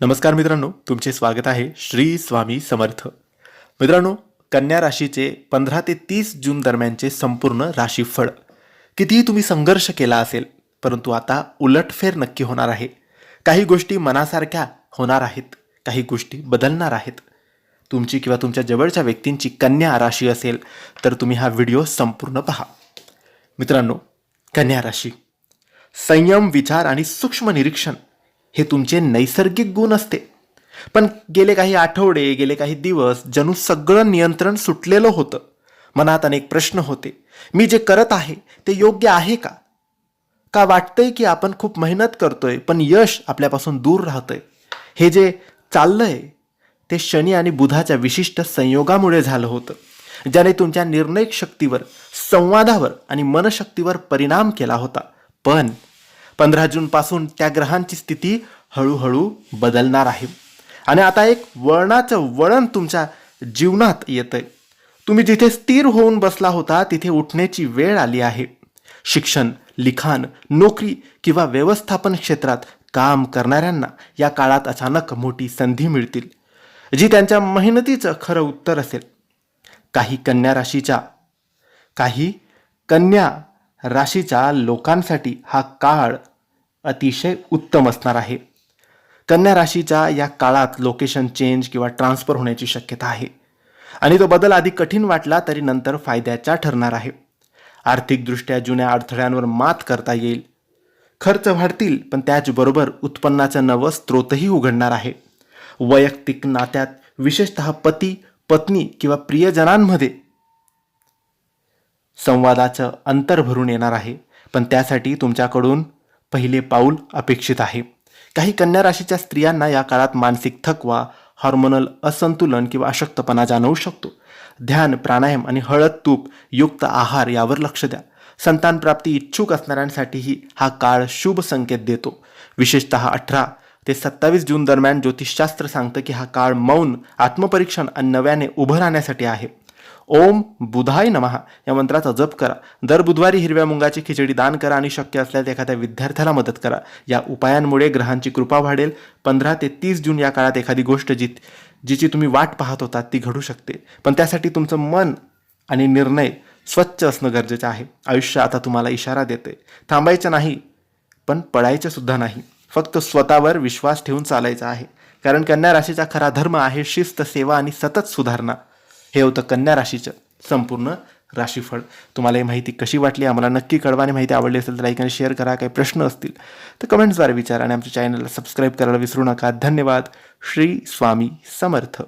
नमस्कार मित्रांनो तुमचे स्वागत आहे श्री स्वामी समर्थ. मित्रांनो कन्या राशीचे पंधरा ते तीस जून दरम्यानचे संपूर्ण राशीफळ. कितीही तुम्ही संघर्ष केला असेल परंतु आता उलटफेर नक्की होणार आहे. काही गोष्टी मनासारख्या होणार आहेत काही गोष्टी बदलणार आहेत. तुमची किंवा तुमच्या जवळच्या व्यक्तींची कन्या राशी असेल तर तुम्ही हा व्हिडिओ संपूर्ण पहा. मित्रांनो कन्या राशी. संयम विचार आणि सूक्ष्म निरीक्षण हे तुमचे नैसर्गिक गुण असते. पण गेले काही आठवडे गेले काही दिवस जणू सगळं नियंत्रण सुटलेलं होतं. मनात अनेक प्रश्न होते. मी जे करत आहे ते योग्य आहे का? का वाटतंय की आपण खूप मेहनत करतोय पण यश आपल्यापासून दूर राहतंय? हे जे चाललंय ते शनी आणि बुधाच्या विशिष्ट संयोगामुळे झालं होतं ज्याने तुमच्या निर्णय शक्तीवर संवादावर आणि मनशक्तीवर परिणाम केला होता. पण पंधरा जूनपासून त्या ग्रहांची स्थिती हळूहळू बदलणार आहे. आणि आता एक वळणाचं वळण तुमच्या जीवनात येतंय. तुम्ही जिथे स्थिर होऊन बसला होता तिथे उठण्याची वेळ आली आहे. शिक्षण लिखाण नोकरी किंवा व्यवस्थापन क्षेत्रात काम करणाऱ्यांना या काळात अचानक मोठी संधी मिळतील जी त्यांच्या मेहनतीचं खरं उत्तर असेल. काही कन्या राशीच्या काही कन्या राशीच्या लोकांसाठी हा काळ अतिशय उत्तम असणार आहे. कन्या राशीच्या या काळात लोकेशन चेंज किंवा ट्रान्सफर होण्याची शक्यता आहे. आणि तो बदल आधी कठीण वाटला तरी नंतर फायद्याचा ठरणार आहे. आर्थिकदृष्ट्या जुन्या अडथळ्यांवर मात करता येईल. खर्च वाढतील पण त्याचबरोबर उत्पन्नाचं नवं स्रोतही उघडणार आहे. वैयक्तिक नात्यात विशेषत पती पत्नी किंवा प्रियजनांमध्ये संवादाचं अंतर भरून येणार आहे. पण त्यासाठी तुमच्याकडून पहिले पाऊल अपेक्षित आहे. काही कन्या राशीच्या स्त्रियांना या काळात मानसिक थकवा हॉर्मोनल असंतुलन किंवा अशक्तपणा जाणवू शकतो. ध्यान प्राणायाम आणि हळद तूप युक्त आहार यावर लक्ष द्या. संतान प्राप्ती इच्छुक असणाऱ्यांसाठीही हा काळ शुभ संकेत देतो. विशेषत अठरा ते सत्तावीस जून दरम्यान ज्योतिषशास्त्र सांगतं की हा काळ मौन आत्मपरीक्षण आणि नव्याने उभं राहण्यासाठी आहे. ओम बुधाय नमहा या मंत्राचा जप करा. दर बुधवारी हिरव्या मुंगाची खिचडी दान करा आणि शक्य असल्यास एखाद्या विद्यार्थ्याला मदत करा. या उपायांमुळे ग्रहांची कृपा वाढेल. पंधरा ते तीस जून या काळात एखादी गोष्ट जी जिची तुम्ही वाट पाहत होता ती घडू शकते. पण त्यासाठी तुमचं मन आणि निर्णय स्वच्छ असणं गरजेचं आहे. आयुष्य आता तुम्हाला इशारा देते थांबायचं नाही पण पळायचं सुद्धा नाही. फक्त स्वतःवर विश्वास ठेवून चालायचा आहे. कारण कन्या राशीचा खरा धर्म आहे शिस्त सेवा आणि सतत सुधारणा. हे होतं कन्या राशीचं संपूर्ण राशीफळ. तुम्हाला ही माहिती कशी वाटली? आम्हाला नक्की कळवा. आणि माहिती आवडली असेल तर लाईक आणि शेअर करा. काही प्रश्न असतील तर कमेंट्सद्वारे विचारा. आणि आमच्या चॅनलला सबस्क्राईब करायला विसरू नका. धन्यवाद. श्री स्वामी समर्थ.